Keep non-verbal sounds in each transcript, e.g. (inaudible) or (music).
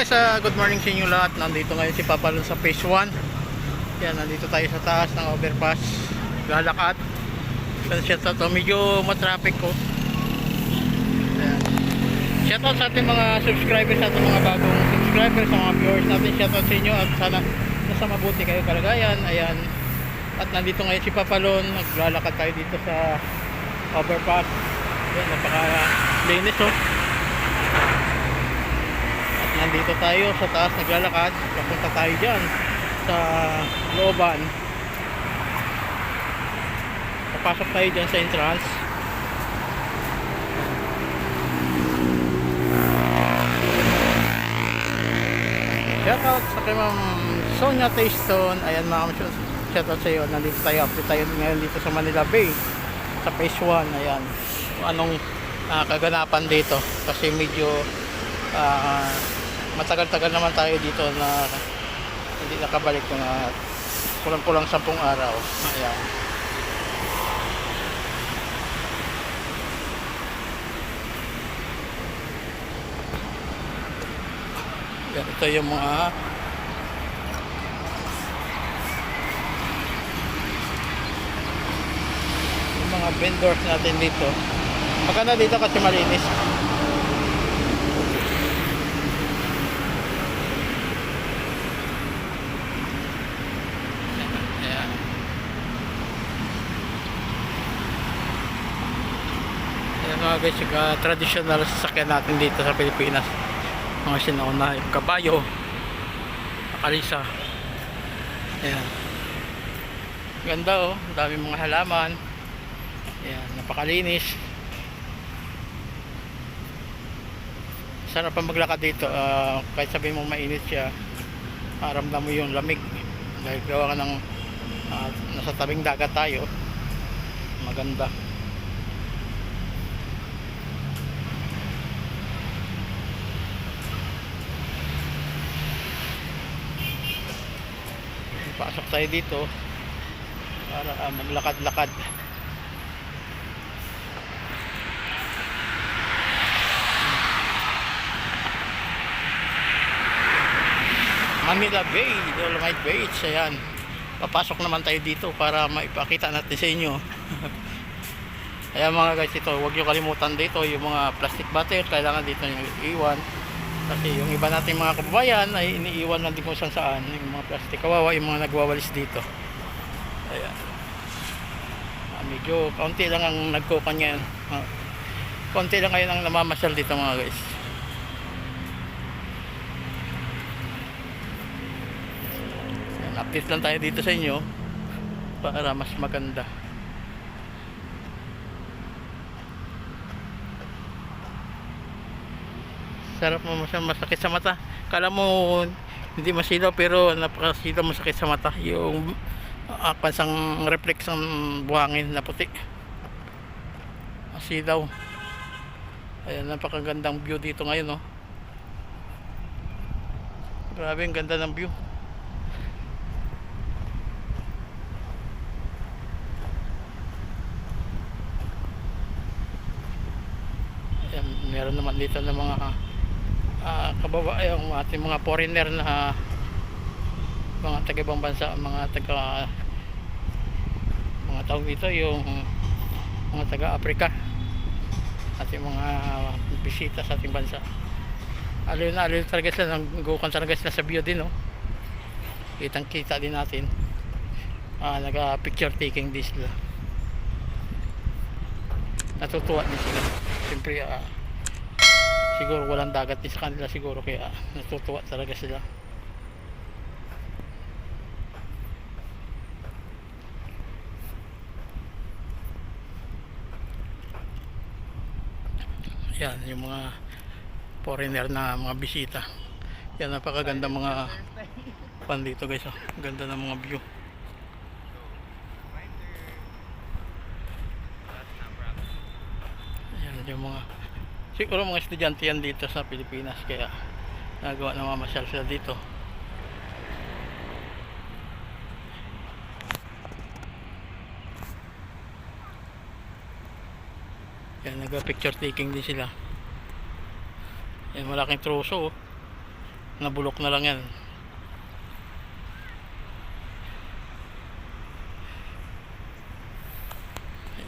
guys, ah, good morning sa inyo lahat. Nandito ngayon si Papa Lon sa phase 1. Yan, nandito tayo sa taas ng overpass. Lalakad. Yan, shout out. Medyo matraffic ko. Yan. Shout out sa ating mga subscribers, sa ating mga bagong subscribers, sa mga viewers natin. Shout out sa inyo at sana nasa mabuti kayo kalagayan. Ayan. At nandito ngayon si Papa Lon. Naglalakad tayo dito sa overpass. Yan, napaka-linis oh. Nandito tayo sa taas naglalakad. Papunta tayo dyan sa looban. Papasok tayo dyan sa entrance. Shoutout sa kay Ma'am Sonia Tayston. Ayan mga kami, shoutout sa iyo. Nandito tayo, update tayo ngayon dito sa Manila Bay. Sa phase 1. Ayan. Anong ah, kaganapan dito. Kasi medyo ah, matagal-tagal naman tayo dito na hindi nakabalik na kulang-kulang 10 araw. Ayan. Yan, ito yung mga yung mga vendors natin dito. Maganda dito kasi malinis. Ayan. Ayan mga guys, yung uh, traditional sasakyan natin dito sa Pilipinas. Mga sinauna, yung kabayo, akalisa. Ayan. Ganda oh, dami mga halaman. Ayan, napakalinis. Sarap pa maglakad dito, ah, kahit sabihin mo mainit siya, maramdam mo yung lamig. Dahil gawa ka ng ah, nasa tabing dagat tayo. Maganda. Pasok tayo dito para ah, maglakad-lakad. Manila Bay, Dolomite Beach, ayan. Papasok naman tayo dito para maipakita natin sa inyo. (laughs) Ayan mga guys, ito, huwag nyo kalimutan dito yung mga plastic bottle, kailangan dito nyo iwan. Kasi yung iba nating mga kababayan ay iniiwan lang din kung saan saan. Yung mga plastic, kawawa yung mga nagwawalis dito. Ayan. Ah, medyo kaunti lang ang nagkukan ngayon. Ah, kaunti lang ngayon ang namamasyal dito mga guys. Ayan, update lang tayo dito sa inyo para mas maganda. Sarap mo masya masakit sa mata. Kala mo hindi masilaw pero napakasilaw masakit sa mata. Yung uh, pansang reflex ng buhangin na puti. Masilaw. Ayan, napakagandang view dito ngayon, no. Grabe, ang ganda ng view. Meron naman dito ng mga uh, kababa, yung ating mga foreigner na mga taga ibang bansa, mga taga mga tawag dito yung mga taga Africa ating mga bisita sa ating bansa. Aliw na aliw talaga sila nanggukan talaga sila sa view din no kitang kita din natin. Ah, naga picture taking din sila. Natutuwa din sila. Siyempre ah, siguro walang dagat din sa kanila siguro kaya natutuwa talaga sila. Yan yung mga foreigner na mga bisita. Yan napakaganda mga pan dito guys oh. ganda ng mga view. Yan yung mga siguro mga estudyante yan dito sa Pilipinas kaya nagawa na mamasyal sila dito Yan, nag-picture taking din sila. Yan, malaking troso. Oh. nabulok na lang yan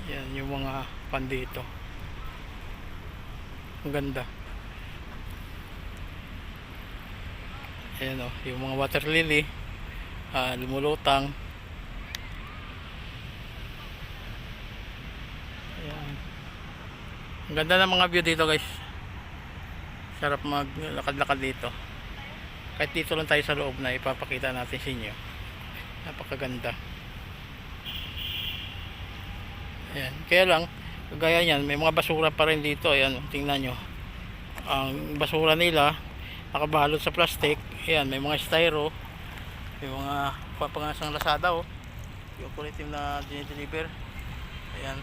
yan yung mga pan dito ang ganda ayan o yung mga water lily ah, lumulutang. Ayan. Ang ganda ng mga view dito guys. Sarap maglakad-lakad dito. Kahit dito lang tayo sa loob na ipapakita natin sa inyo. Napakaganda. Ayan kaya lang kagaya niyan may mga basura pa rin dito. Ayan tingnan nyo. Ang basura nila nakabalot sa plastic. Ayan may mga styro. May mga papangasang lasada oh. Yung kulit yung na dinideliver. Ayan.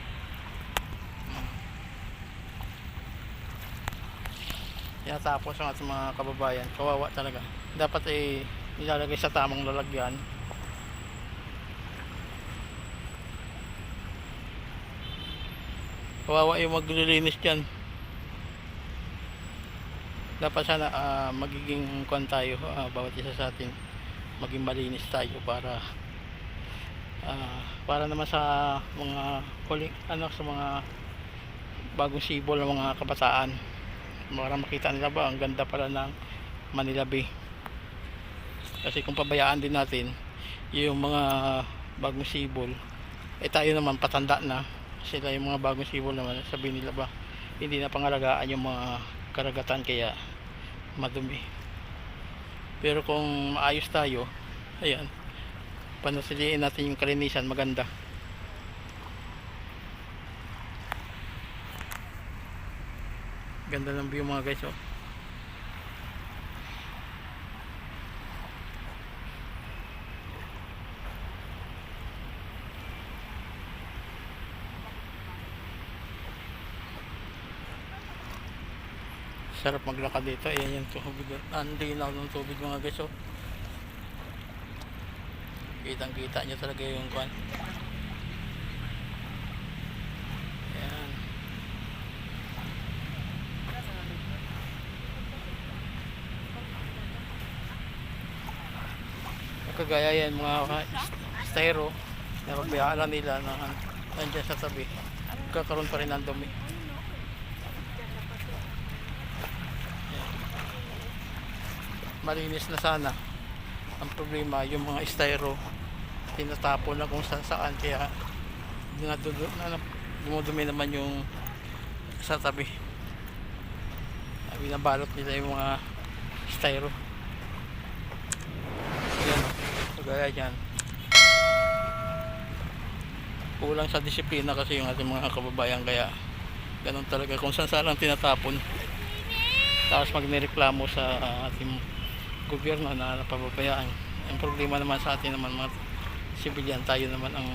Tinatapos ang ating mga kababayan. Kawawa talaga. Dapat ay nilalagay sa tamang lalagyan kawawa yung maglilinis dyan. Dapat sana ah, magiging kwan tayo ah, bawat isa sa atin. Maging malinis tayo para ah, para naman sa mga huli, ano sa mga bagong sibol ng mga kabataan. Para makita nila ba ang ganda pala ng Manila Bay. Kasi kung pabayaan din natin yung mga bagong sibol eh tayo naman patanda na sila yung mga bagong sibol naman sabihin nila ba hindi na pangalagaan yung mga karagatan kaya madumi pero kung maayos tayo ayan panasiliin natin yung kalinisan maganda ganda ng view mga guys oh. Sarap maglakad dito. Ayan yung tubig ang linaw ng tubig mga guys oh. kitang kita nyo talaga yung kwan. Ayan. Kagaya yan mga styro. Na pagbayaan nila na nandiyan sa tabi. Kakaroon pa rin ng dumi malinis na sana. Ang problema yung mga styro tinatapon na kung saan saan. Kaya dumudumi naman yung sa tabi. Binabalot nila yung mga styro yan kagaya dyan. Kulang sa disiplina kasi yung ating mga kababayan. Kaya ganun talaga. Kung saan saan lang tinatapon. Tapos magnireklamo sa ating gobyerno na napababayaan ang problema naman sa atin naman mga sibilyan tayo naman ang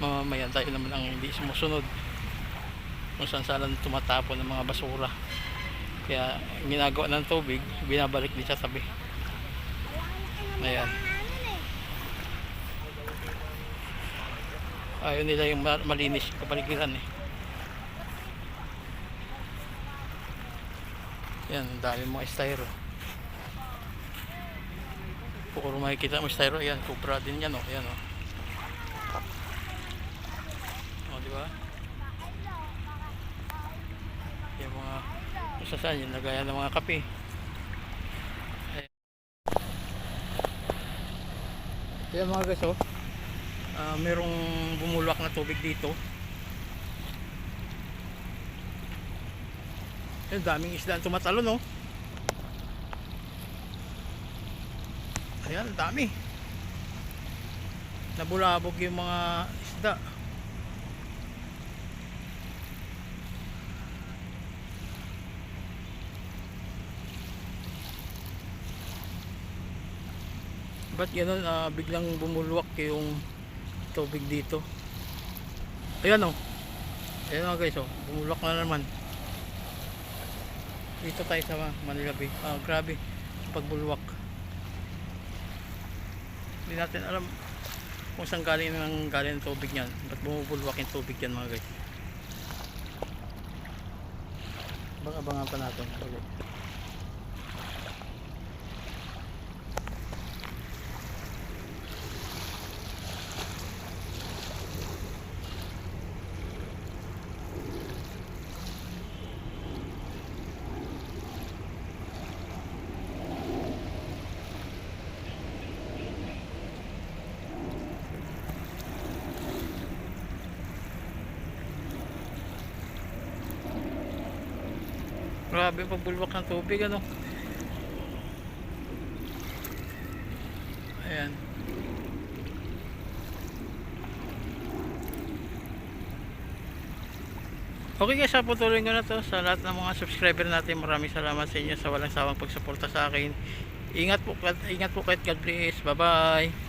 mamamayan tayo naman ang hindi sumusunod. Kung saan saan tumatapon ng mga basura. Kaya ginagawa ng tubig binabalik din sa tabi. Ayan. Ayaw nila yung ma- malinis kapaligiran eh. Yan dami mga styro Puro makikita mo styro yan, Cobra din yan oh, yan oh. Oh, di ba? Yung mga isa saan yung lagayan ng mga kape. Ayan. Yan mga guys oh. Ah, merong bumulwak na tubig dito. Yan, daming isda ang tumatalo no. Ayan, dami. Nabulabog yung mga isda. Ba't ganun, ah, biglang bumulwak yung tubig dito? Ayan o. Oh. Ayan o guys o. Oh. Bumulwak na naman. Dito tayo sa Manila Bay. Ah, grabe. Pagbulwak hindi natin alam kung saan galing ng galing ng tubig niyan ba't bumubulwak yung tubig yan mga guys? Abang abangan pa natin. Ulit Grabe pagbulwak ng tubig ano. Ayan. Okay guys, patuloy ko na to sa lahat ng mga subscriber natin. Maraming salamat sa inyo sa walang sawang pagsuporta sa akin. Ingat po, ingat po kahit God bless. Bye bye.